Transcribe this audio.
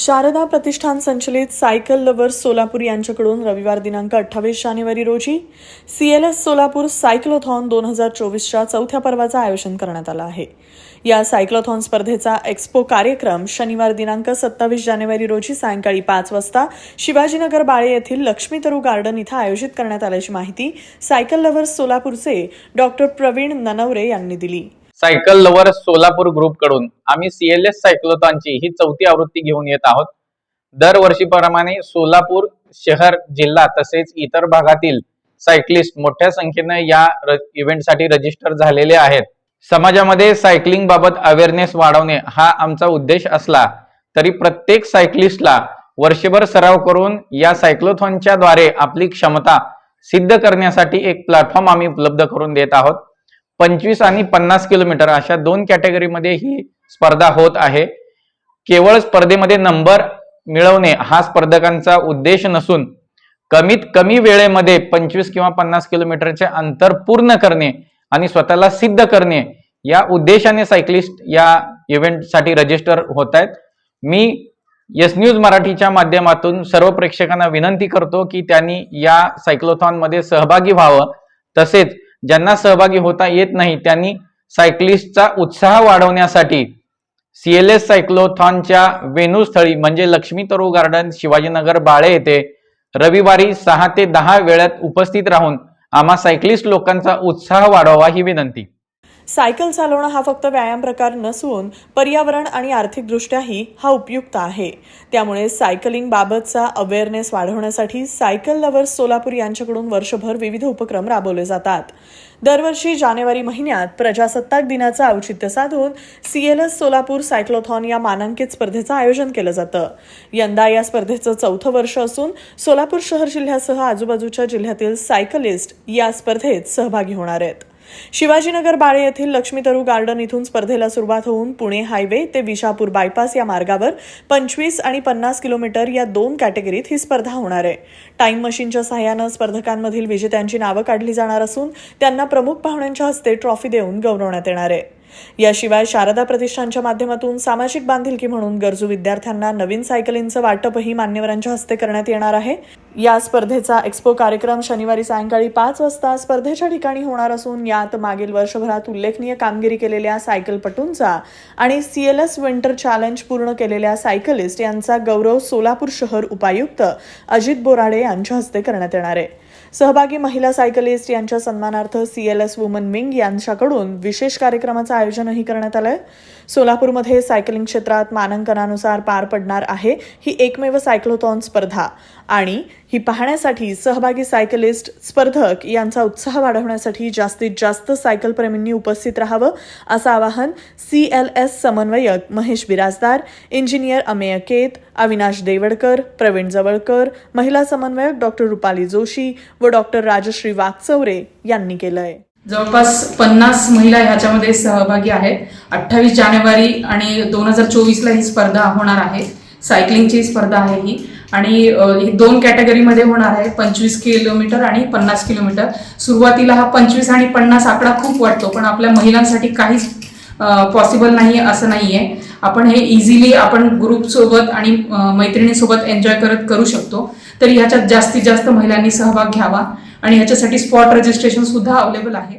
शारदा प्रतिष्ठान संचलित cycle lovers Solapur यांच्याकडून रविवार दिनांक अठ्ठावीस जानेवारी रोजी सीएलएस सोलापूर सायक्लोथॉन दोन हजार चोवीसच्या चौथ्या पर्वाचं आयोजन करण्यात आलं आहे. या सायक्लोथॉन स्पर्धेचा एक्स्पो कार्यक्रम शनिवार दिनांक सत्तावीस जानेवारी रोजी सायंकाळी पाच वाजता शिवाजीनगर बाळे येथील लक्ष्मीतरू गार्डन इथं आयोजित करण्यात आल्याची माहिती सायकल लवर्स सोलापूरचे डॉक्टर प्रवीण ननवरे यांनी दिली. सायकल लवर सोलापूर ग्रुपकडून आम्ही सीएलएस सायक्लोथॉनची ही चौथी आवृत्ती घेऊन येत आहोत. दरवर्षीप्रमाणे सोलापूर शहर जिल्हा तसेच इतर भागातील सायकलिस्ट मोठ्या संख्येनं या इव्हेंटसाठी रजिस्टर झालेले आहेत. समाजामध्ये सायकलिंग बाबत अवेअरनेस वाढवणे हा आमचा उद्देश असला तरी प्रत्येक सायकलिस्टला वर्षभर सराव करून या सायक्लोथॉनच्या द्वारे आपली क्षमता सिद्ध करण्यासाठी एक प्लॅटफॉर्म आम्ही उपलब्ध करून देत आहोत. पंचवीस आणि पन्नास किलोमीटर अशा दोन कॅटेगरीमध्ये ही स्पर्धा होत आहे. केवळ स्पर्धेमध्ये नंबर मिळवणे हा स्पर्धकांचा उद्देश नसून कमीत कमी वेळेमध्ये पंचवीस किंवा पन्नास किलोमीटरचे अंतर पूर्ण करणे आणि स्वतःला सिद्ध करणे या उद्देशाने सायकलिस्ट या इव्हेंटसाठी रजिस्टर होत आहेत. मी यस न्यूज मराठीच्या माध्यमातून सर्व प्रेक्षकांना विनंती करतो की त्यांनी या सायक्लोथॉनमध्ये सहभागी व्हावं. तसेच ज्यांना सहभागी होता येत नाही त्यांनी सायकलिस्टचा उत्साह वाढवण्यासाठी सीएलएस सायक्लोथॉनच्या वेणूस्थळी म्हणजे लक्ष्मी तरू गार्डन शिवाजीनगर बाळे येथे रविवारी सहा ते दहा वेळात उपस्थित राहून आम्हा सायकलिस्ट लोकांचा उत्साह वाढवावा ही विनंती. सायकल चालवणं हा फक्त व्यायाम प्रकार नसून पर्यावरण आणि आर्थिकदृष्ट्याही हा उपयुक्त आहे. त्यामुळे सायकलिंग बाबतचा अवेअरनेस वाढवण्यासाठी सायकल लवर्स सोलापूर यांच्याकडून वर्षभर विविध उपक्रम राबवले जातात. दरवर्षी जानेवारी महिन्यात प्रजासत्ताक दिनाचं औचित्य साधून सीएलएस सोलापूर सायक्लोथॉन या मानांकित स्पर्धेचं आयोजन केलं जातं. यंदा या स्पर्धेचं चौथं वर्ष असून सोलापूर शहर जिल्ह्यासह आजूबाजूच्या जिल्ह्यातील सायकलिस्ट या स्पर्धेत सहभागी होणार आहेत. शिवाजीनगर बाळे येथील लक्ष्मीतरू गार्डन इथून स्पर्धेला सुरुवात होऊन पुणे हायवे ते विशापूर बायपास या मार्गावर पंचवीस आणि पन्नास किलोमीटर या दोन कॅटेगरीत ही स्पर्धा होणार आहे. टाईम मशीनच्या सहाय्यानं स्पर्धकांमधील विजेत्यांची नावं काढली जाणार असून त्यांना प्रमुख पाहुण्यांच्या हस्ते ट्रॉफी देऊन गौरवण्यात येणार आहे. याशिवाय शारदा प्रतिष्ठानच्या माध्यमातून सामाजिक बांधिलकी म्हणून गरजू विद्यार्थ्यांना नवीन सायकलींचं वाटपही मान्यवरांच्या हस्ते करण्यात येणार आहे. या स्पर्धेचा एक्स्पो कार्यक्रम शनिवारी सायंकाळी पाच वाजता स्पर्धेच्या ठिकाणी होणार असून यात मागील वर्षभरात उल्लेखनीय कामगिरी केलेल्या सायकलपटूंचा आणि सीएलएस विंटर चॅलेंज पूर्ण केलेल्या सायकलिस्ट यांचा गौरव सोलापूर शहर उपायुक्त अजित बोराडे यांच्या हस्ते करण्यात येणार आहे. सहभागी महिला सायकलिस्ट यांच्या सन्मानार्थ सीएलएस वुमन विंग यांच्याकडून विशेष कार्यक्रमाचं आयोजनही करण्यात आलंय. सोलापूरमध्ये सायकलिंग क्षेत्रात मानांकनानुसार पार पडणार आहे ही एकमेव सायक्लोथॉन स्पर्धा. आणि ही पाहण्यासाठी सहभागी सायकलिस्ट स्पर्धक यांचा उत्साह वाढवण्यासाठी जास्तीत जास्त सायकलप्रेमींनी उपस्थित राहावं असं आवाहन सी एल एस समन्वयक महेश बिराजदार इंजिनियर अमेय केत अविनाश देवडकर प्रवीण जवळकर महिला समन्वयक डॉक्टर रुपाली जोशी व डॉक्टर राजश्री वागचौरे यांनी केलंय. जवळपास पन्नास महिला ह्याच्यामध्ये सहभागी आहेत. अठ्ठावीस जानेवारी आणि दोन हजार चोवीसला ही स्पर्धा होणार आहे. सायकलिंगची स्पर्धा आहे ही. आणि हे दोन कॅटेगरीमध्ये होणार आहे पंचवीस किलोमीटर आणि पन्नास किलोमीटर सुरुवातीला हा पंचवीस आणि पन्नास आकडा खूप वाटतो पण आपल्या महिलांसाठी काहीच पॉसिबल नाही असं नाही आहे आपण हे इझिली आपण ग्रुपसोबत आणि मैत्रिणीसोबत एन्जॉय करत करू शकतो. तर ह्याच्यात जास्तीत जास्त महिलांनी सहभाग घ्यावा. आणि ह्याच्यासाठी स्पॉट रजिस्ट्रेशन सुद्धा अवेलेबल आहे.